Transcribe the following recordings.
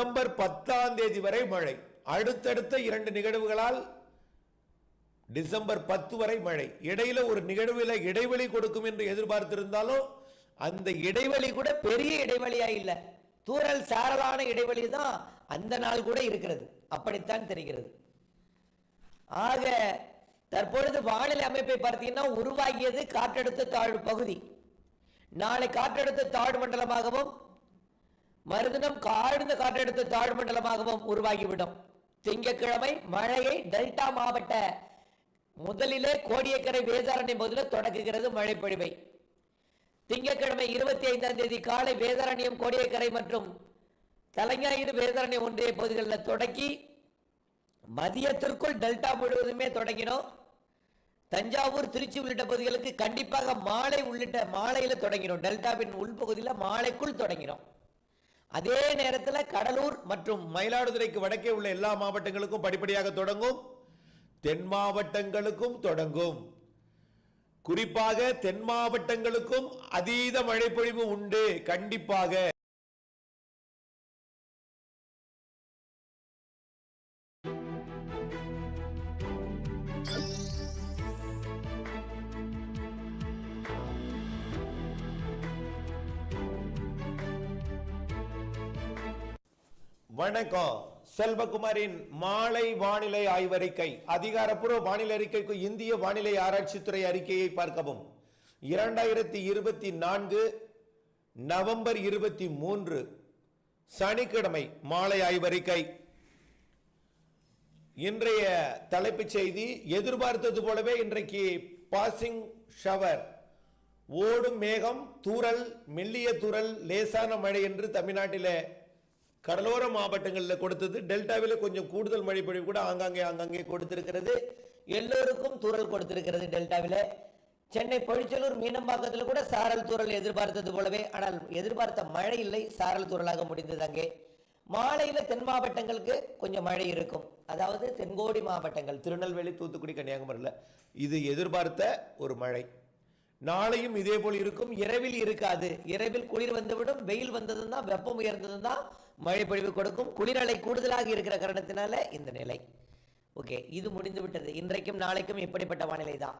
December பத்தாம் தேதி வரை மழை. அடுத்தடுத்த இரண்டு நிகழ்வுகளால் டிசம்பர் பத்து வரை மழை. இடையில ஒரு நிகழ்வில் இடைவெளி கொடுக்கும் என்று எதிர்பார்த்திருந்தாலும் அந்த இடைவெளி கூட பெரிய இடைவெளியா இல்ல. தூரல் சாரலான இடைவெளி தான் அந்த நாள் கூட இருக்கிறது. அப்படித்தான் தெரிகிறது. ஆக தற்பொழுது வானிலை அமைப்பை பார்த்தீங்கன்னா உருவாகியது காற்றழுத்த தாழ்வு பகுதி. நாளை காற்றழுத்த தாழ்வு மண்டலமாகவும் மறுதினம் காழ்ந்த காற்றழுத்த தாழ் மண்டலமாகவும் உருவாகிவிடும். திங்கட்கிழமை மழையை டெல்டா மாவட்ட முதலிலே கோடியக்கரை வேதாரண்யம் பகுதியில் தொடங்குகிறது மழை பொழிவை. திங்கட்கிழமை இருபத்தி ஐந்தாம் தேதி காலை வேதாரண்யம் கோடியக்கரை மற்றும் தலைஞாயிறு வேதாரண்யம் ஒன்றிய பகுதிகளில் தொடங்கி மதியத்திற்குள் டெல்டா முழுவதுமே தொடங்கினோம். தஞ்சாவூர் திருச்சி உள்ளிட்ட பகுதிகளுக்கு கண்டிப்பாக மாலை உள்ளிட்ட மாலையில் தொடங்கினோம். டெல்டாவின் உள்பகுதியில் மாலைக்குள் தொடங்கினோம். அதே நேரத்தில் கடலூர் மற்றும் மயிலாடுதுறைக்கு வடக்கே உள்ள எல்லா மாவட்டங்களுக்கும் படிப்படியாக தொடங்கும். தென் மாவட்டங்களுக்கும் தொடங்கும். குறிப்பாக தென் மாவட்டங்களுக்கும் அதீத மழைப்பொழிவு உண்டு. கண்டிப்பாக வணக்கம். செல்வகுமாரின் மாலை வானிலை ஆய்வறிக்கை அதிகாரப்பூர்வ வானிலை அறிக்கைக்கு இந்திய வானிலை ஆராய்ச்சித்துறை அறிக்கையை பார்க்கவும். இரண்டாயிரத்தி இருபத்தி நான்கு நவம்பர் இருபத்தி மூன்று சனிக்கிழமை மாலை ஆய்வறிக்கை. இன்றைய தலைப்புச் செய்தி எதிர்பார்த்தது போலவே இன்றைக்கு பாசிங் ஷவர் ஓடும் மேகம் தூரல் மெல்லிய தூரல் லேசான மழை என்று தமிழ்நாட்டில் கடலோர மாவட்டங்களில் கொடுத்தது. டெல்டாவில் கொஞ்சம் கூடுதல் மழை பொழிவு கூட ஆங்காங்கே ஆங்காங்கே கொடுத்திருக்கிறது. எல்லோருக்கும் தூறல் கொடுத்திருக்கிறது டெல்டாவில். சென்னை பொழிச்சலூர் மீனம்பாக்கத்தில் கூட சாரல் தூரல் எதிர்பார்த்தது போலவே ஆனால் எதிர்பார்த்த மழை இல்லை சாரல் தூரலாக முடிந்தது அங்கே. மாலையில் தென் மாவட்டங்களுக்கு கொஞ்சம் மழை இருக்கும். அதாவது தென்கோடி மாவட்டங்கள் திருநெல்வேலி தூத்துக்குடி கன்னியாகுமரியில் இது எதிர்பார்த்த ஒரு மழை. நாளையும் இதே போல் இருக்கும். இரவில் இருக்காது. இரவில் குளிர் வந்துவிடும். வெயில் வந்ததும் தான் வெப்பம் உயர்ந்ததும் தான் மழைப்பொழிவு கொடுக்கும் குளிரலை கூடுதலாக இருக்கிற காரணத்தினால இந்த நிலை. ஓகே இது முடிந்து விட்டது. இன்றைக்கும் நாளைக்கும் இப்படிப்பட்ட வானிலை தான்.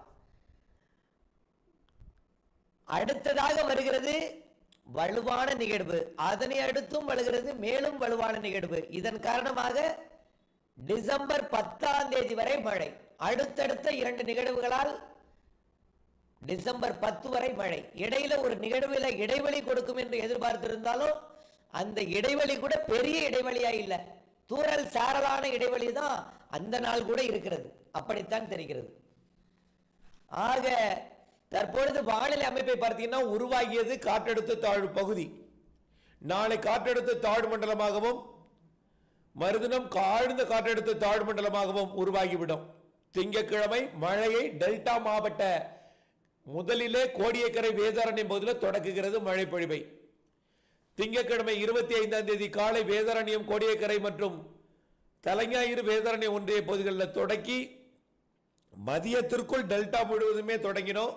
அடுத்ததாக வருகிறது வலுவான நிகழ்வு. அதனை அடுத்தும் வருகிறது மேலும் வலுவான நிகழ்வு. இதன் காரணமாக டிசம்பர் பத்தாம் தேதி வரை மழை. அடுத்தடுத்த இரண்டு நிகழ்வுகளால் டிசம்பர் பத்து வரை மழை. இடையில ஒரு நிகழ்வில் இடைவெளி கொடுக்கும் என்று எதிர்பார்த்திருந்தாலும் அந்த இடைவெளி கூட பெரிய இடைவெளியா இல்லை. தூரல் சாரலான இடைவெளி தான் அந்த நாள் கூட இருக்கிறது. அப்படித்தான் தெரிகிறது. ஆக தற்பொழுது வானிலை அமைப்பை பார்த்தீங்கன்னா உருவாகியது காற்றழுத்த தாழ்வு பகுதி. நாளை காற்றழுத்த தாழ்வு மண்டலமாகவும் மறுதினம் ஆழ்ந்த காற்றழுத்த தாழ்வு மண்டலமாகவும் உருவாகிவிடும். திங்கட்கிழமை மழையை டெல்டா மாவட்ட முதலிலே கோடியக்கரை வேதாரண்யம் பகுதியில் தொடக்குகிறது மழை பொழிவை திங்கட்கிழமை இருபத்தி ஐந்தாம் தேதி காலை வேதாரண்யம் கோடியக்கரை மற்றும் தலைஞாயிறு வேதாரண்யம் ஒன்றிய பகுதிகளில் தொடக்கி மதியத்திற்குள் டெல்டா முழுவதுமே தொடங்கினோம்.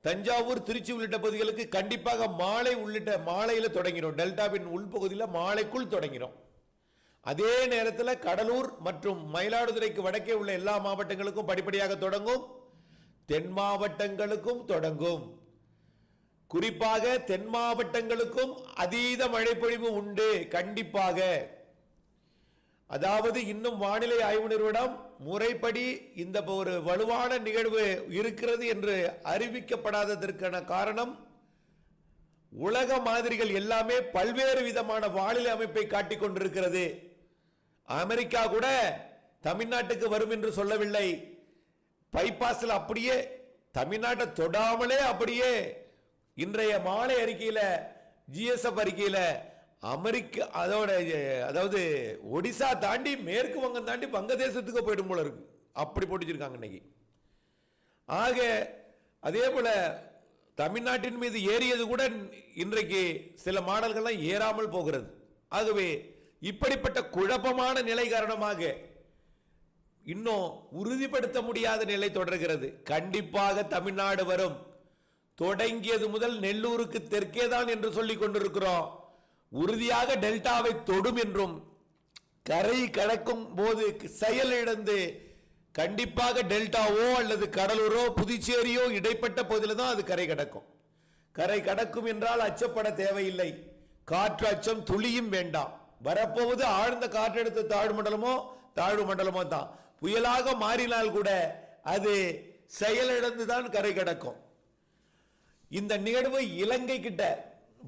தஞ்சாவூர் திருச்சி உள்ளிட்ட பகுதிகளுக்கு கண்டிப்பாக மாலை உள்ளிட்ட மாலையில் தொடங்கினோம். டெல்டாவின் உள்பகுதியில் மாலைக்குள் தொடங்கினோம். அதே நேரத்தில் கடலூர் மற்றும் மயிலாடுதுறைக்கு வடக்கே உள்ள எல்லா மாவட்டங்களுக்கும் படிப்படியாக தொடங்கும். தென் மாவட்டங்களுக்கும் தொடங்கும். குறிப்பாக தென் மாவட்டங்களுக்கும் அதீத மழைப்பொழிவு உண்டு கண்டிப்பாக. அதாவது இன்னும் வானிலை ஆய்வு நிறுவனம் முறைப்படி இந்த ஒரு வலுவான நிகழ்வு இருக்கிறது என்று அறிவிக்கப்படாததற்கான காரணம் உலக மாதிரிகள் எல்லாமே பல்வேறு விதமான வானிலை அமைப்பை காட்டிக் கொண்டிருக்கிறது. அமெரிக்கா கூட தமிழ்நாட்டுக்கு வரும் என்று சொல்லவில்லை. பைபாஸில் அப்படியே தமிழ்நாட்டை தொடாமலே அப்படியே இன்றைய மாலை அறிக்கையில் ஜிஎஸ்எஃப் அறிக்கையில் அமெரிக்க அதோட அதாவது ஒடிசா தாண்டி மேற்கு வங்கம் தாண்டி வங்கதேசத்துக்கு போயிடும் போல இருக்கு. அப்படி போட்டு வச்சிருக்காங்க இன்னைக்கு. ஆக அதே போல் தமிழ்நாட்டின் மீது ஏறியது கூட இன்றைக்கு சில மாடல்கள்லாம் ஏறாமல் போகிறது. ஆகவே இப்படிப்பட்ட குழப்பமான நிலை காரணமாக இன்னும் உறுதிப்படுத்த முடியாத நிலை தொடர்கிறது. கண்டிப்பாக தமிழ்நாடு வரும். தொடங்கியது முதல் நெல்லூருக்கு தெற்கே தான் என்று சொல்லிக் கொண்டிருக்கிறோம். உறுதியாக டெல்டாவை தொடும் என்றும் கரை கடக்கும் போது செயலிழந்து கண்டிப்பாக டெல்டாவோ அல்லது கடலூரோ புதுச்சேரியோ இடைப்பட்ட பகுதியில் தான் அது கரை கடக்கும். கரை கடக்கும் என்றால் அச்சப்பட தேவையில்லை. காற்று அச்சம் துளியும் வேண்டாம். வரப்போவது ஆழ்ந்த காற்றழுத்த தாழ்வு மண்டலமோ தாழ்வு மண்டலமோ தான். புயலாக மாறினால் கூட அது செயலிழந்து தான் கரை கடக்கும். இந்த நிகழ்வு இலங்கை கிட்ட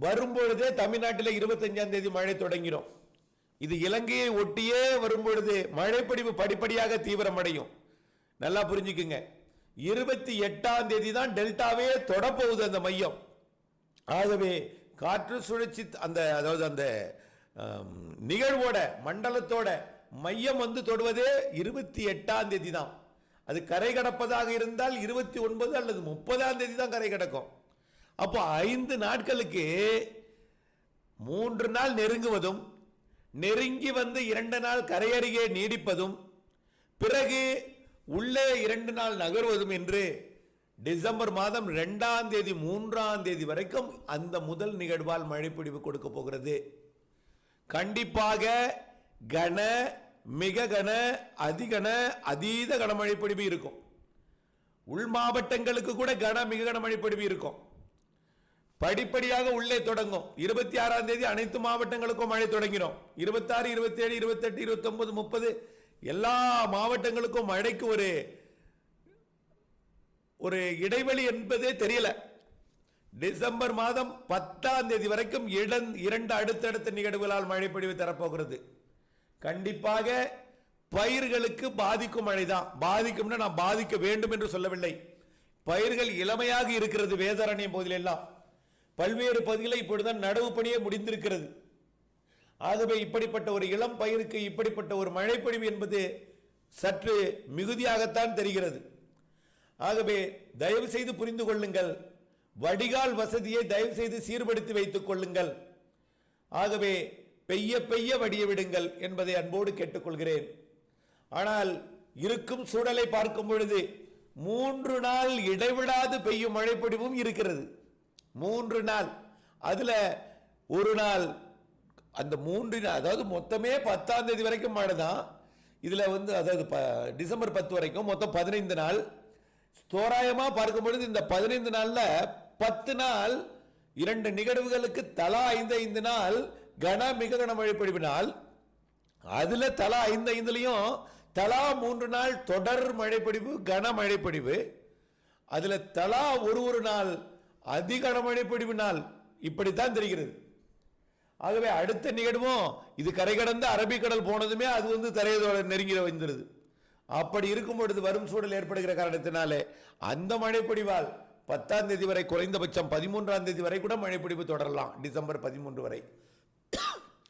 வரும்பொழுதே தமிழ்நாட்டில் இருபத்தஞ்சாம் தேதி மழை தொடங்கிடும். இது இலங்கையை ஒட்டியே வரும்பொழுது மழைப்பொழிவு படிப்படியாக தீவிரமடையும். நல்லா புரிஞ்சுக்குங்க. இருபத்தி எட்டாம் தேதி தான் டெல்டாவே தொடப்போகுது அந்த மையம். ஆகவே காற்று சுழற்சி அந்த அதாவது அந்த நிகழ்வோட மண்டலத்தோட மையம் வந்து தொடுவதே இருபத்தி எட்டாம் தேதி தான். அது கரை கடப்பதாக இருந்தால் இருபத்தி ஒன்பது அல்லது முப்பதாம் தேதி தான் கரை கடக்கும். அப்போ ஐந்து நாட்களுக்கு மூன்று நாள் நெருங்குவதும் நெருங்கி வந்து இரண்டு நாள் கரையருகே நீடிப்பதும் பிறகு உள்ளே இரண்டு நாள் நகர்வதும் என்று டிசம்பர் மாதம் ரெண்டாம் தேதி மூன்றாம் தேதி வரைக்கும் அந்த முதல் நிகழ்வால் மழைப்பிடிவு கொடுக்க போகிறது. கண்டிப்பாக கன மிக கன அதிகன அதீத கனமழை பொழிவு இருக்கும். உள் மாவட்டங்களுக்கு கூட கன மிக கனமழை பொழிவு இருக்கும். படிப்படியாக உள்ளே தொடங்கும். இருபத்தி ஆறாம் தேதி அனைத்து மாவட்டங்களுக்கும் மழை தொடங்கிடும் இருபத்தாறு இருபத்தி ஏழு இருபத்தெட்டு இருபத்தொன்பது முப்பது எல்லா மாவட்டங்களுக்கும் மழைக்கு ஒரு ஒரு இடைவெளி என்பதே தெரியல. டிசம்பர் மாதம் பத்தாம் தேதி வரைக்கும் இடன் இரண்டு அடுத்தடுத்த நிகழ்வுகளால் மழை பொழிவு தரப்போகிறது. கண்டிப்பாக பயிர்களுக்கு பாதிக்கும் மழைதான். பாதிக்கும்னா நான் பாதிக்க வேண்டும் என்று சொல்லவில்லை. பயிர்கள் இளமையாக இருக்கிறது வேதாரண்யம் போதிலெல்லாம். பல்வேறு பகுதிகளில் இப்பொழுதுதான் நடவு பணியே முடிந்திருக்கிறது. ஆகவே இப்படிப்பட்ட ஒரு இளம் பயிருக்கு இப்படிப்பட்ட ஒரு மழைப்பொழிவு என்பது சற்று மிகுதியாகத்தான் தெரிகிறது. ஆகவே தயவு செய்து புரிந்து கொள்ளுங்கள். வடிகால் வசதியை தயவு செய்து சீர்படுத்தி வைத்துக் கொள்ளுங்கள். ஆகவே பெய்ய பெய்ய வடிய விடுங்கள் என்பதை அன்போடு கேட்டுக்கொள்கிறேன். ஆனால் இருக்கும் சூழலை பார்க்கும் பொழுது மூன்று நாள் இடைவிடாது பெய்யும் மழைப்பொழிவும் இருக்கிறது. மூன்று நாள். அதில் ஒரு நாள் அந்த மூன்று நாள் அதாவது மொத்தமே பத்தாம் தேதி வரைக்கும் மழை தான் இதில் வந்து அதாவது ப- டிசம்பர் பத்து வரைக்கும் மொத்தம் பதினைந்து நாள். தோராயமாக பார்க்கும் பொழுது இந்த பதினைந்து நாளில் பத்து நாள் இரண்டு நிகழ்வுகளுக்கு தலா ஐந்து ஐந்து நாள் கன மிக கன மழை பொழிவினால் அதில் தலா ஐந்து ஐந்துலேயும் தலா மூன்று நாள் தொடர் மழைப்பொழிவு கன மழைப்பொழிவு அதில் தலா ஒரு ஒரு நாள் அதிக மழைப்பொழிவு இப்படித்தான் தெரிகிறது. ஆகவே அடுத்த நிகழ்வும் இது கரை கடந்து அரபிக்கடல் போனதுமே அது வந்து தரையதோட நெருங்கி வந்துடுது அப்படி இருக்கும் பொழுது வரும் சூழல் ஏற்படுகிற காரணத்தினாலே அந்த மழைப்பொழிவால் பத்தாம் தேதி வரை குறைந்தபட்சம் பதிமூன்றாம் தேதி வரை கூட மழைப்பொழிவு தொடரலாம் டிசம்பர் பதிமூன்று வரை.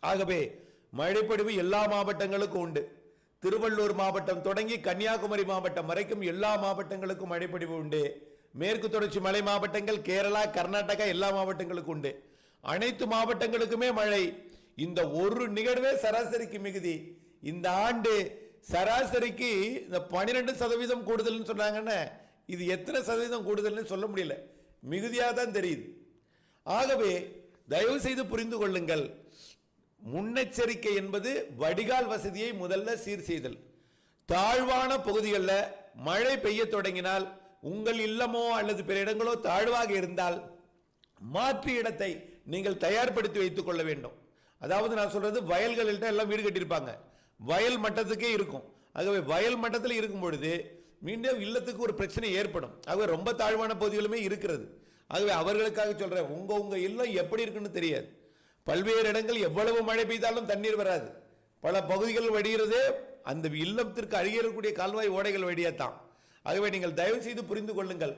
ஆகவே மழைப்பொழிவு எல்லா மாவட்டங்களுக்கும் உண்டு. திருவள்ளூர் மாவட்டம் தொடங்கி கன்னியாகுமரி மாவட்டம் வரைக்கும் எல்லா மாவட்டங்களுக்கும் மழைப்பொழிவு உண்டு. மேற்கு தொடர்ச்சி மலை மாவட்டங்கள் கேரளா கர்நாடகா எல்லா மாவட்டங்களுக்கும் உண்டு. அனைத்து மாவட்டங்களுக்குமே மழை. இந்த ஒரு நிகழ்வே சராசரிக்கு மிகுதி. இந்த ஆண்டு சராசரிக்கு இந்த பன்னிரெண்டு சதவீதம் கூடுதல்னு சொன்னாங்கன்னா இது எத்தனை சதவீதம் கூடுதல்னு சொல்ல முடியல. மிகுதியாக தான் தெரியுது. ஆகவே தயவு செய்து புரிந்து கொள்ளுங்கள். முன்னெச்சரிக்கை என்பது வடிகால் வசதியை முதல்ல சீர் செய்தல். தாழ்வான பகுதிகளில் மழை பெய்ய தொடங்கினால் உங்கள் இல்லமோ அல்லது பிற இடங்களோ தாழ்வாக இருந்தால் மாற்று இடத்தை நீங்கள் தயார்படுத்தி வைத்துக் கொள்ள வேண்டும். அதாவது நான் சொல்றது வயல்கள்கிட்ட எல்லாம் வீடு கட்டியிருப்பாங்க. வயல் மட்டத்துக்கே இருக்கும். ஆகவே வயல் மட்டத்தில் இருக்கும் பொழுது மீண்டும் இல்லத்துக்கு ஒரு பிரச்சனை ஏற்படும். ஆகவே ரொம்ப தாழ்வான பகுதிகளுமே இருக்கிறது. ஆகவே அவர்களுக்காக சொல்றேன் உங்க உங்க இல்லம் எப்படி இருக்குன்னு தெரியாது. பல்வேறு இடங்கள் எவ்வளவு மழை பெய்தாலும் தண்ணீர் வராது. பல பகுதிகள் வடிகிறது அந்த இல்லத்திற்கு அழியக்கூடிய கால்வாய் ஓடைகள் வழியாத்தான். ஆகவே நீங்கள் தயவு செய்து புரிந்து கொள்ளுங்கள்.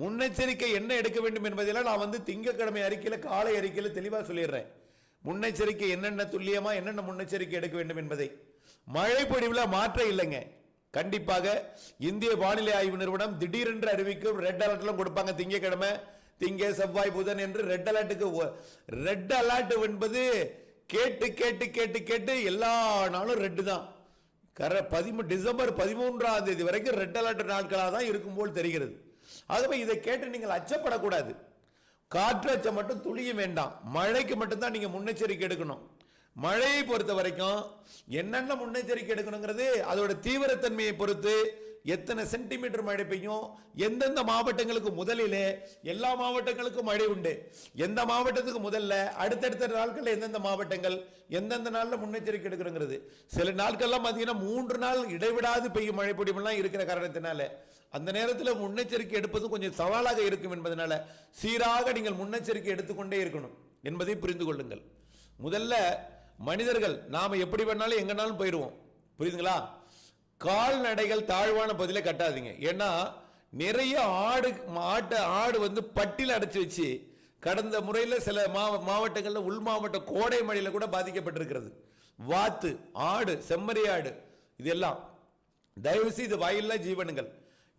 முன்னெச்சரிக்கை என்ன எடுக்க வேண்டும் என்பதெல்லாம் நான் வந்து திங்கட்கிழமை அறிக்கையில் காலை அறிக்கையில் தெளிவாக சொல்லிடுறேன். முன்னெச்சரிக்கை என்னென்ன துல்லியமாக என்னென்ன முன்னெச்சரிக்கை எடுக்க வேண்டும் என்பதை. மழை பொழிவில் மாற்றம் இல்லைங்க. கண்டிப்பாக இந்திய வானிலை ஆய்வு நிறுவனம் திடீரென்று அறிவிக்கும் ரெட் அலர்ட்லாம் கொடுப்பாங்க திங்கக்கிழமை திங்க செவ்வாய் புதன் என்று ரெட் அலர்ட்டுக்கு ரெட் அலர்ட் என்பது கேட்டு கேட்டு கேட்டு கேட்டு எல்லா நாளும் ரெட்டு தான். கர பதிமூ டிசம்பர் பதிமூன்றாம் தேதி வரைக்கும் ரெட் அலர்ட் நாட்களாக தான் இருக்கும் போல் தெரிகிறது. ஆகவே இதை கேட்டு நீங்கள் அச்சப்படக்கூடாது. காற்றச்சம் மட்டும் துளியும் வேண்டாம். மழைக்கு மட்டும்தான் நீங்கள் முன்னெச்சரிக்கை எடுக்கணும். மழையை பொறுத்த வரைக்கும் என்னென்ன முன்னெச்சரிக்கை எடுக்கணுங்கிறது அதோட தீவிரத்தன்மையை பொறுத்து எத்தனை சென்டிமீட்டர் மழை பெய்யும்? எந்தெந்த மாவட்டங்களுக்கு முதலிலே? எல்லா மாவட்டங்களுக்கும் மழை உண்டு. எந்த மாவட்டத்துக்கு முதல்ல? அடுத்தடுத்த நாட்களில் எந்தெந்த மாவட்டங்கள்? எந்தெந்த நாளில் முன்னெச்சரிக்கை எடுக்கணுங்கிறது. சில நாட்கள்லாம் பார்த்தீங்கன்னா மூன்று நாள் இடைவிடாது பெய்யும் மழை பொடிமெல்லாம் இருக்கிற காரணத்தினால அந்த நேரத்தில் முன்னெச்சரிக்கை எடுப்பது கொஞ்சம் சவாலாக இருக்கும் என்பதனால சீராக நீங்கள் முன்னெச்சரிக்கை எடுத்துக்கொண்டே இருக்கணும் என்பதை புரிந்து கொள்ளுங்கள். முதல்ல மனிதர்கள் நாம் எப்படி வேணாலும் எங்கனாலும் போயிடுவோம் புரியுதுங்களா? கால்நடைகள் தாழ்வான பகுதியில் கட்டாதீங்க. ஏன்னா நிறைய ஆடு ஆட்டை ஆடு வந்து பட்டியில் அடைச்சி வச்சு கடந்த முறையில் சில மாவ மாவட்டங்களில் உள் மாவட்ட கோடை மழையில் கூட பாதிக்கப்பட்டிருக்கிறது. வாத்து ஆடு செம்மறி ஆடு இதெல்லாம். தயவுசெய்து இது வாயில்லா ஜீவனுங்கள்.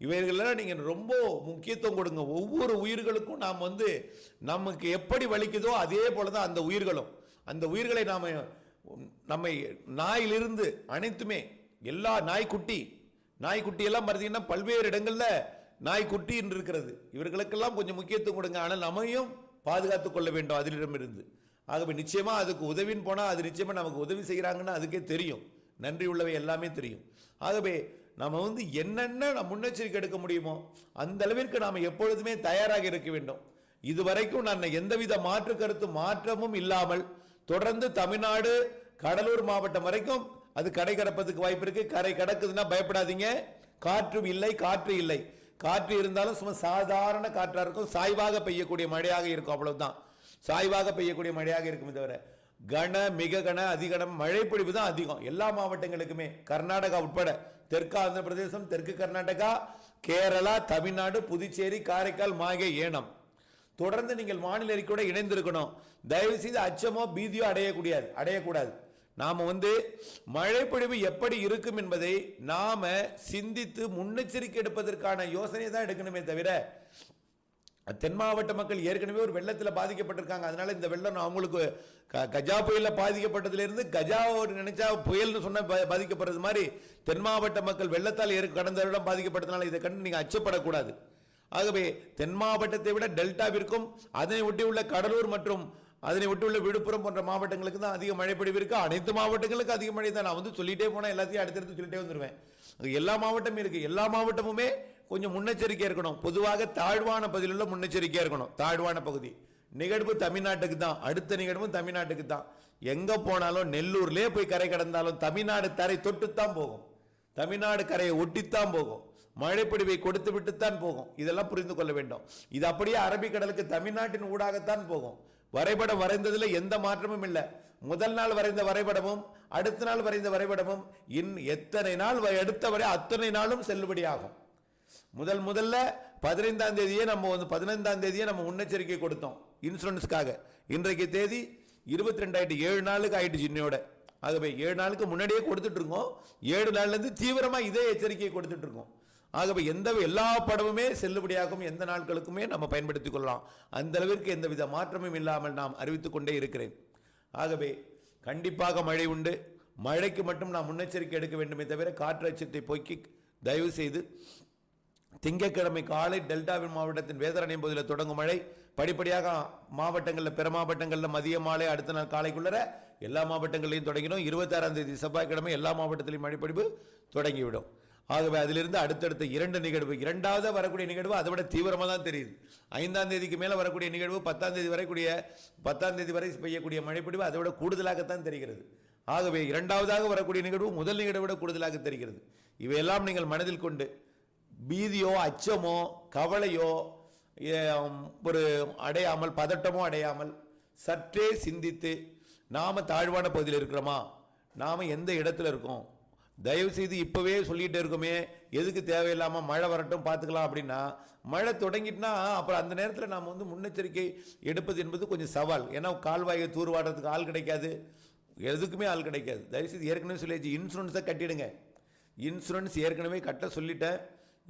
இவைகளெல்லாம் நீங்கள் ரொம்ப முக்கியத்துவம் கொடுங்க. ஒவ்வொரு உயிர்களுக்கும் நாம் வந்து நமக்கு எப்படி வலிக்குதோ அதே போல தான் அந்த உயிர்களும். அந்த உயிர்களை நாம் நம்மை நாயிலிருந்து அனைத்துமே எல்லா நாய்க்குட்டி நாய்க்குட்டி எல்லாம் பார்த்தீங்கன்னா பல்வேறு இடங்களில் நாய்க்குட்டி என்று இருக்கிறது. இவர்களுக்கெல்லாம் கொஞ்சம் முக்கியத்துவம் கொடுங்க. ஆனால் நம்மையும் பாதுகாத்து கொள்ள வேண்டும். அதிலிடமிருந்து. ஆகவே நிச்சயமாக அதுக்கு உதவின்னு போனால் அது நிச்சயமாக நமக்கு உதவி செய்கிறாங்கன்னு அதுக்கே தெரியும். நன்றி உள்ளவை எல்லாமே தெரியும். ஆகவே நம்ம வந்து என்னென்ன நம்ம முன்னெச்சரிக்கை எடுக்க முடியுமோ அந்த அளவிற்கு நாம் எப்பொழுதுமே தயாராக இருக்க வேண்டும். இதுவரைக்கும் நான் எந்தவித மாற்று கருத்து மாற்றமும் இல்லாமல் தொடர்ந்து தமிழ்நாடு கடலூர் மாவட்டம் வரைக்கும் அது கடை கடப்பதுக்கு வாய்ப்பு இருக்கு. கரை கடக்குதுன்னா பயப்படாதீங்க. காற்றும் இல்லை காற்று இல்லை. காற்று இருந்தாலும் சும்மா சாதாரண காற்றாக இருக்கும். சாய்வாக பெய்யக்கூடிய மழையாக இருக்கும் அவ்வளவுதான். சாய்வாக பெய்யக்கூடிய மழையாக இருக்கும் தவிர கன மிக கன அதிகனம் மழை பொழிவு தான் அதிகம். எல்லா மாவட்டங்களுக்குமே. கர்நாடகா உட்பட தெற்கு ஆந்திர பிரதேசம் தெற்கு கர்நாடகா கேரளா தமிழ்நாடு புதுச்சேரி காரைக்கால் மாகே ஏனம். தொடர்ந்து நீங்கள் வானிலை அறிக்கையோட இணைந்திருக்கணும். தயவு செய்து அச்சமோ பீதியோ அடையக்கூடாது அடையக்கூடாது நாம் வந்து மழைப்பொழிவு எப்படி இருக்கும் என்பதை நாம் சிந்தித்து முன்னெச்சரிக்கை எடுப்பதற்கான யோசனை தான் எடுக்கணுமே தவிர தென் மாவட்ட மக்கள் ஏற்கனவே ஒரு வெள்ளத்தில் பாதிக்கப்பட்டிருக்காங்க. அதனால இந்த வெள்ளம் அவங்களுக்கு க- கஜா புயலில் பாதிக்கப்பட்டதுலேருந்து கஜா ஒரு நினைச்சா புயல்னு சொன்ன பாதிக்கப்படுறது மாதிரி தென் மாவட்ட மக்கள் வெள்ளத்தால் ஏற் கடந்த வருடம் பாதிக்கப்பட்டதுனால இதை கண்டு நீங்கள் அச்சப்படக்கூடாது. ஆகவே தென் மாவட்டத்தை விட டெல்டாவிற்கும் அதனை ஒட்டியுள்ள கடலூர் மற்றும் அதனை விட்டுள்ள விழுப்புரம் போன்ற மாவட்டங்களுக்கு தான் அதிக மழை இருக்குது அனைத்து மாவட்டங்களுக்கும் அதிக மழை தான். நான் வந்து சொல்லிட்டே போனால் எல்லாத்தையும் அடுத்தடுத்து சொல்லிட்டே வந்துருவேன். எல்லா மாவட்டமும் இருக்குது எல்லா மாவட்டமுமே கொஞ்சம் முன்னெச்சரிக்கையாக இருக்கணும். பொதுவாக தாழ்வான பகுதியில் உள்ள முன்னெச்சரிக்கையாக இருக்கணும். தாழ்வான பகுதி. நிகழ்வு தமிழ்நாட்டுக்கு தான். அடுத்த நிகழ்வும் தமிழ்நாட்டுக்கு தான். எங்கே போனாலும் நெல்லூர்லேயே போய் கரை கடந்தாலும் தமிழ்நாடு தரை தொட்டுத்தான் போகும். தமிழ்நாடு கரையை ஒட்டித்தான் போகும். மழைப்பிடிவை கொடுத்து விட்டுத்தான் போகும். இதெல்லாம் புரிந்து கொள்ள வேண்டும். இது அப்படியே அரபிக்கடலுக்கு தமிழ்நாட்டின் ஊடாகத்தான் போகும். வரைபடம் வரைந்ததில் எந்த மாற்றமும் இல்லை. முதல் நாள் வரைந்த வரைபடமும் அடுத்த நாள் வரைந்த வரைபடமும் இன் எத்தனை நாள் வ- எடுத்த வரை அத்தனை நாளும் செல்லுபடியாகும். முதல் முதல்ல பதினைந்தாம் தேதியே நம்ம வந்து பதினைந்தாம் தேதியே நம்ம முன்னெச்சரிக்கை கொடுத்தோம் இன்சூரன்ஸ்க்காக. இன்றைக்கு தேதி இருபத்தி ரெண்டாயிரத்தி ஏழு நாளுக்கு ஆயிடுச்சு இன்னையோட. ஆகவே ஏழு நாளுக்கு முன்னாடியே கொடுத்துட்ருக்கோம் ஏழு நாள்லேருந்து தீவிரமாக இதே எச்சரிக்கையை கொடுத்துட்ருக்கோம் ஆகவே எந்த எல்லா படமுமே செல்லுபடியாகும் எந்த நாட்களுக்குமே நம்ம பயன்படுத்திக் கொள்ளலாம். அந்த அளவிற்கு எந்தவித மாற்றமும் இல்லாமல் நாம் அறிவித்துக் கொண்டே இருக்கிறேன். ஆகவே கண்டிப்பாக மழை உண்டு. மழைக்கு மட்டும் நாம் முன்னெச்சரிக்கை எடுக்க வேண்டுமே தவிர காற்று அச்சத்தை போக்கி தயவு செய்து திங்கட்கிழமை காலை டெல்டாவின் மாவட்டத்தின் வேதரணையும் பகுதியில் தொடங்கும் மழை. படிப்படியாக மாவட்டங்களில் பிற மாவட்டங்களில் மதிய மாலை அடுத்த நாள் காலைக்குள்ளர எல்லா மாவட்டங்களையும் தொடங்கிடும். இருபத்தாறாம் தேதி செவ்வாய்க்கிழமை எல்லா மாவட்டத்திலையும் மழைப்பொழிவு தொடங்கிவிடும். ஆகவே அதிலிருந்து அடுத்தடுத்த இரண்டு நிகழ்வு இரண்டாவது வரக்கூடிய நிகழ்வு அதை விட தீவிரமாக தான் தெரியுது. ஐந்தாம் தேதிக்கு மேலே வரக்கூடிய நிகழ்வு பத்தாம் தேதி வரைக்கூடிய பத்தாம் தேதி வரை பெய்யக்கூடிய மழைப்பொழிவு அதை விட கூடுதலாகத்தான் தெரிகிறது. ஆகவே இரண்டாவதாக வரக்கூடிய நிகழ்வு முதல் நிகழ்வை விட கூடுதலாக தெரிகிறது. இவையெல்லாம் நீங்கள் மனதில் கொண்டு பீதியோ அச்சமோ கவலையோ ஒரு அடையாமல் பதட்டமோ அடையாமல் சற்றே சிந்தித்து நாம் தாழ்வான பகுதியில் இருக்கிறோமா? நாம் எந்த இடத்துல இருக்கோம்? தயவுசெய்து இப்போவே சொல்லிகிட்டே இருக்குமே. இருக்கோமே எதுக்கு தேவையில்லாமல் மழை வரட்டும் பார்த்துக்கலாம் அப்படின்னா மழை தொடங்கிட்டுனா அப்புறம் அந்த நேரத்தில் நாம் வந்து முன்னெச்சரிக்கை எடுப்பது என்பது கொஞ்சம் சவால். ஏன்னா கால்வாயை தூர்வாடுறதுக்கு ஆள் கிடைக்காது. எதுக்குமே ஆள் கிடைக்காது. தயவுசெய்து ஏற்கனவே சொல்லியாச்சு இன்சூரன்ஸை கட்டிடுங்க. இன்சூரன்ஸ் ஏற்கனவே கட்ட சொல்லிட்டேன்.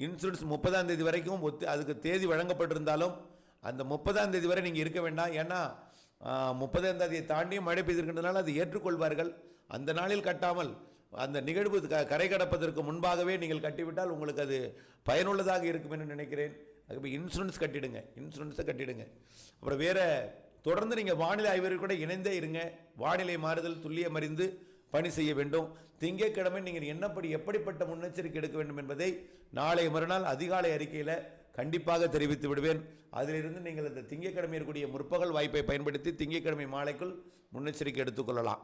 இன்சூரன்ஸ் முப்பதாம் தேதி வரைக்கும் ஒத்து அதுக்கு தேதி வழங்கப்பட்டிருந்தாலும் அந்த முப்பதாம் தேதி வரை நீங்கள் இருக்க வேண்டாம். ஏன்னா முப்பதாம் தேதியை தாண்டியும் மழை பெய்திருக்கின்றனால அதை ஏற்றுக்கொள்வார்கள். அந்த நாளில் கட்டாமல் அந்த நிகழ்வு க- கரை கடப்பதற்கு முன்பாகவே நீங்கள் கட்டிவிட்டால் உங்களுக்கு அது பயனுள்ளதாக இருக்கும் என்று நினைக்கிறேன். அதுக்கு இன்சூரன்ஸ் கட்டிடுங்க. இன்சூரன்ஸை கட்டிடுங்க. அப்புறம் வேறு தொடர்ந்து நீங்கள் வானிலை ஆய்வர்கள் கூட இணைந்தே இருங்க. வானிலை மாறுதல் துல்லியம் அறிந்து பணி செய்ய வேண்டும். திங்கட்கிழமை நீங்கள் என்னப்படி எப்படிப்பட்ட முன்னெச்சரிக்கை எடுக்க வேண்டும் என்பதை நாளை மறுநாள் அதிகாலை அறிக்கையில் கண்டிப்பாக தெரிவித்து விடுவேன். அதிலிருந்து நீங்கள் அந்த திங்கட்கிழமை இருக்கக்கூடிய முற்பகல் வாய்ப்பை பயன்படுத்தி திங்கட்கிழமை மாலைக்குள் முன்னெச்சரிக்கை எடுத்துக்கொள்ளலாம்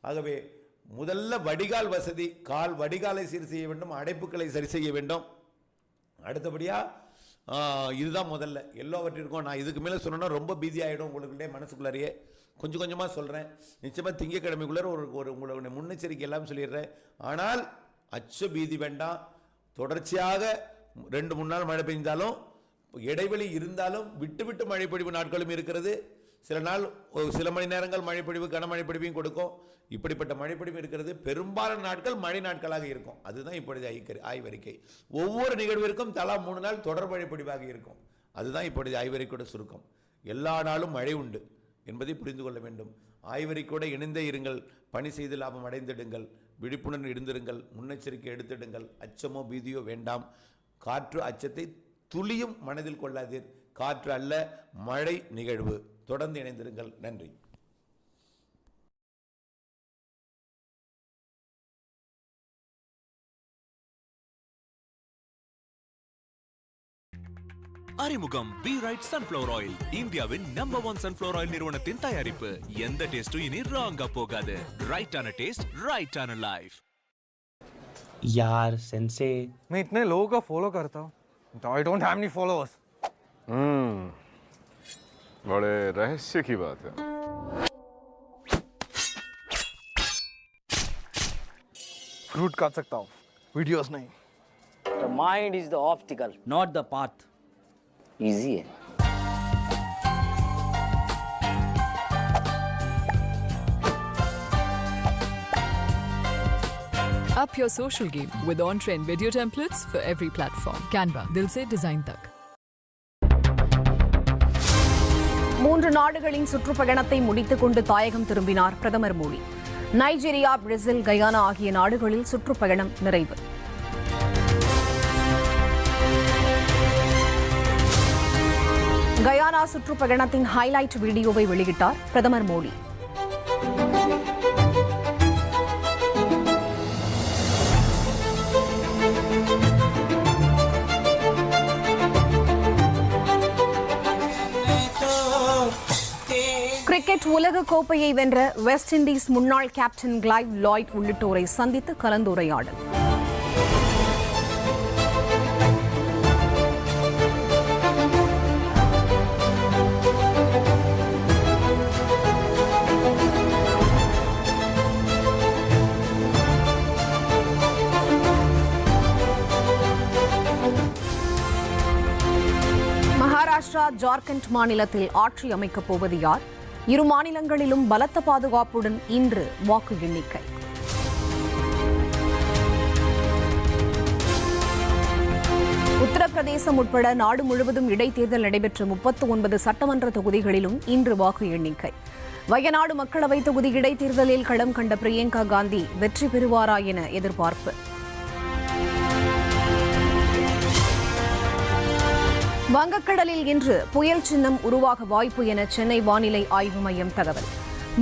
ஆகவே முதல்ல வடிகால் வசதி கால் வடிகாலை சரி செய்ய வேண்டும் அடைப்புகளை சரி செய்ய வேண்டும். அடுத்தபடியாக இதுதான் முதல்ல. எல்லாவற்றிற்கும் நான் இதுக்கு மேலே சொன்னேன்னா ரொம்ப பீதி ஆகிடும் உங்களுக்குள்ளே மனசுக்குள்ளாரையே. கொஞ்சம் கொஞ்சமாக சொல்கிறேன் நிச்சயமாக திங்கக்கிழமைக்குள்ளே ஒரு ஒரு உங்களுடைய முன்னெச்சரிக்கை எல்லாம் சொல்லிடுறேன். ஆனால் அச்ச பீதி வேண்டாம். தொடர்ச்சியாக ரெண்டு மூணு நாள் மழை பெய்ந்தாலும் இடைவெளி இருந்தாலும் விட்டு விட்டு மழை பொழிவு நாட்களும் இருக்கிறது. சில நாள் ஒரு சில மணி நேரங்கள் மழைப்பொழிவு பொழிவு கனமழை பொழிவையும் கொடுக்கும். இப்படிப்பட்ட மழைப்பொழிவு இருக்கிறது பெரும்பாலான நாட்கள் மழை நாட்களாக இருக்கும். அதுதான் இப்பொழுது ஐக்கறி ஆய்வறிக்கை. ஒவ்வொரு நிகழ்விற்கும் தலா மூணு நாள் தொடர் மழைப்பொழிவாக இருக்கும். அதுதான் இப்பொழுது ஆய்வறிக்கையோட சுருக்கம். எல்லா நாளும் மழை உண்டு என்பதை புரிந்து கொள்ள வேண்டும். ஆய்வறிக்கூட இணைந்தே இருங்கள். பணி செய்து லாபம் அடைந்திடுங்கள். விழிப்புணர்வு இருந்திருங்கள். முன்னெச்சரிக்கை எடுத்திடுங்கள். அச்சமோ பீதியோ வேண்டாம். காற்று அச்சத்தை துளியும் மனதில் கொள்ளாதீர். காற்று அல்ல மழை நிகழ்வு. தொடர்ந்து இணைந்திருங்கள் நன்றி அறிமுகம் பி ரைட் சன்ஃபிளவர் ஆயில் இந்தியாவின் நம்பர் ஒன் சன்ஃபிளவர் ஆயில் நிறுவனத்தின் தயாரிப்பு எந்த டேஸ்டும் இனி ராங்கா போகாது ரைட்டான டேஸ்ட் ரைட்டான லைஃப் यार सेंसे मैं इतने लोगों का फॉलो करता हूँ I don't have any followers hmm बड़े रहस्य की बात है फ्रूट काट सकता हूँ वीडियोस नहीं The mind is the obstacle. Not the path Easy है Up your social game with on-trend video templates for every platform. Canva, दिल से डिज़ाइन तक. மூன்று நாடுகளின் சுற்றுப்பயணத்தை முடித்துக் கொண்டு தாயகம் திரும்பினார் பிரதமர் மோடி. நைஜீரியா பிரேசில் கயானா ஆகிய நாடுகளில் சுற்றுப்பயணம் நிறைவு. கயானா சுற்றுப்பயணத்தின் ஹைலைட் வீடியோவை வெளியிட்டார் பிரதமர் மோடி. கிரிக்கெட் உலக கோப்பையை வென்ற வெஸ்ட் இண்டீஸ் முன்னாள் கேப்டன் கிளைவ் லாய்ட் உள்ளிட்டோரை சந்தித்து கலந்துரையாடல். மகாராஷ்டிரா ஜார்க்கண்ட் மாநிலத்தில் ஆட்சி அமைக்கப் போவது யார்? இரு மாநிலங்களிலும் பலத்த பாதுகாப்புடன் இன்று வாக்கு எண்ணிக்கை. உத்தரப்பிரதேசம் உட்பட நாடு முழுவதும் இடைத்தேர்தல் நடைபெற்ற முப்பத்து ஒன்பது சட்டமன்ற தொகுதிகளிலும் இன்று வாக்கு எண்ணிக்கை. வயநாடு மக்களவைத் தொகுதி இடைத்தேர்தலில் களம் கண்ட பிரியங்கா காந்தி வெற்றி பெறுவாரா என எதிர்பார்ப்பு. வங்கக்கடலில் இன்று புயல் சின்னம் உருவாக வாய்ப்பு என சென்னை வானிலை ஆய்வு மையம் தகவல்.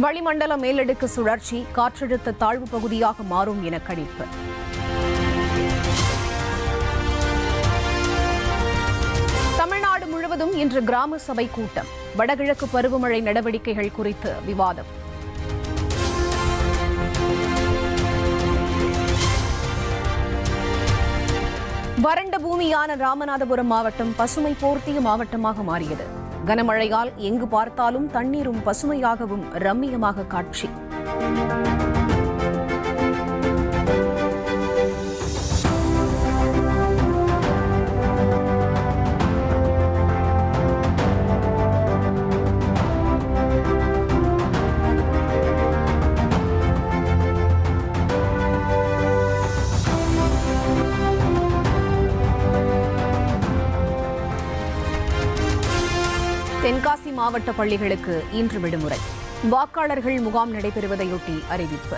வளிமண்டல மேலடுக்கு சுழற்சி காற்றழுத்த தாழ்வு பகுதியாக மாறும் என கணிப்பு. தமிழ்நாடு முழுவதும் இன்று கிராம சபை கூட்டம். வடகிழக்கு பருவமழை நடவடிக்கைகள் குறித்து விவாதம். வறண்ட பூமியான ராமநாதபுரம் மாவட்டம் பசுமை போர்த்திய மாவட்டமாக மாறியது. கனமழையால் எங்கு பார்த்தாலும் தண்ணீரும் பசுமையாகவும் ரம்மியமாக காட்சி. மாவட்ட பள்ளிகளுக்கு இன்று விடுமுறை. வாக்காளர்கள் முகாம் நடைபெறுவதையொட்டி அறிவிப்பு.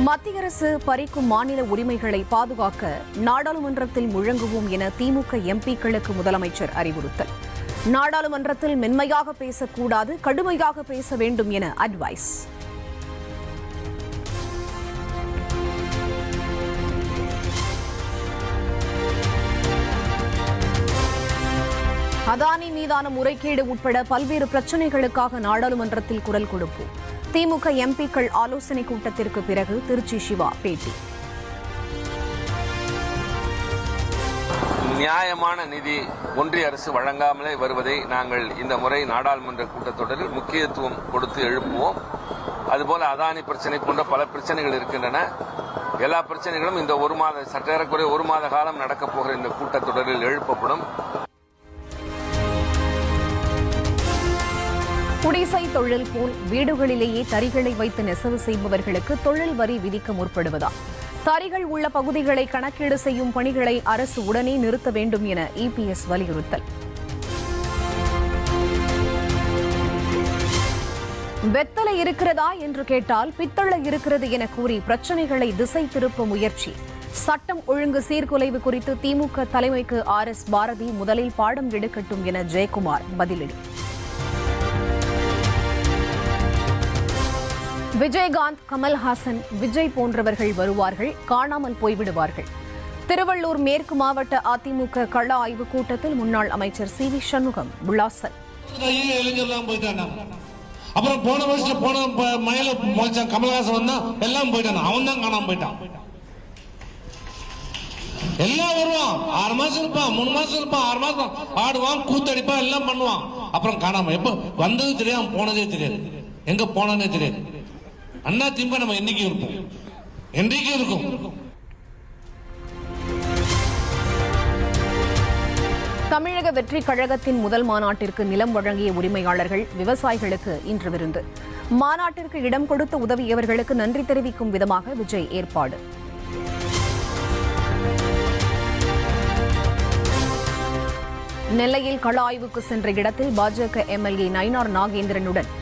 மத்திய அரசு பறிக்கும் மாநில உரிமைகளை பாதுகாக்க நாடாளுமன்றத்தில் முழங்குவோம் என திமுக எம்பிக்களுக்கு முதலமைச்சர் அறிவுறுத்தல். நாடாளுமன்றத்தில் மென்மையாக பேசக்கூடாது கடுமையாக பேச வேண்டும் என அட்வைஸ். அதானி மீதான முறைகேடு உட்பட பல்வேறு பிரச்சனைகளுக்காக நாடாளுமன்றத்தில் குரல் கொடுப்போம் திமுக எம்பிக்கள் ஆலோசனை கூட்டத்திற்கு பிறகு திருச்சி சிவா பேட்டி. நியாயமான நிதி ஒன்றிய அரசு வழங்காமலே வருவதை நாங்கள் இந்த முறை நாடாளுமன்ற கூட்டத்தொடரில் முக்கியத்துவம் கொடுத்து எழுப்புவோம். அதுபோல அதானி பிரச்சனை போன்ற பல பிரச்சனைகள் இருக்கின்றன. எல்லா பிரச்சனைகளும் இந்த ஒரு மாத சற்றேறக்குறைய ஒரு மாத காலம் நடக்கப் போகிற இந்த கூட்டத்தொடரில் எழுப்பப்படும். குடிசை தொழில் போல் வீடுகளிலேயே தறிகளை வைத்து நெசவு செய்பவர்களுக்கு தொழில் வரி விதிக்க முற்படுவதா? தறிகள் உள்ள பகுதிகளை கணக்கீடு செய்யும் பணிகளை அரசு உடனே நிறுத்த வேண்டும் என இபிஎஸ் வலியுறுத்தல். வெத்தலை இருக்கிறதா என்று கேட்டால் பித்தளை இருக்கிறது என கூறி பிரச்சனைகளை திசை திருப்ப முயற்சி. சட்டம் ஒழுங்கு சீர்குலைவு குறித்து திமுக தலைமைக்கு ஆர் எஸ் பாரதி முதலில் பாடம் எடுக்கட்டும் என ஜெயக்குமார் பதிலடி. விஜயகாந்த் கமல்ஹாசன் விஜய் போன்றவர்கள் வருவார்கள் காணாமல் போய்விடுவார்கள். திருவள்ளூர் மேற்கு மாவட்ட அதிமுக கள ஆய்வுக் கூட்டத்தில் முன்னாள் அமைச்சர் சி வி சண்முகம் உல்லாசல். அப்புறம் போன வருஷம் போன மயில மச்சான் கமல்ஹாசன் வந்தா எல்லாம் போயிட்டான்? அவன் தான் காணாம போயிட்டான். எல்லாம் வருவான். ஆறு மாசம் இருப்பான் மூணு மாசம் இருப்பான் ஆறு மாசம் ஆடுவான் கூத்தடிப்பான் எல்லாம் பண்ணுவான். அப்புறம் காணாம எப்ப வந்தது தெரியாம போனதே தெரியாது. எங்க போனானே தெரியாது. அண்ணா திமுக நம்ம என்னைக்கும் இருப்போம். என்றைக்கும் இருக்கும். தமிழக வெற்றி கழகத்தின் முதல் மாநாட்டிற்கு நிலம் வழங்கிய உரிமையாளர்கள் விவசாயிகளுக்கு இன்று விருந்து. மாநாட்டிற்கு இடம் கொடுத்து உதவியவர்களுக்கு நன்றி தெரிவிக்கும் விதமாக விஜய் ஏற்பாடு. நெல்லையில் கள ஆய்வுக்கு சென்ற இடத்தில் பாஜக எம்எல்ஏ நயினார் நாகேந்திரனுடன்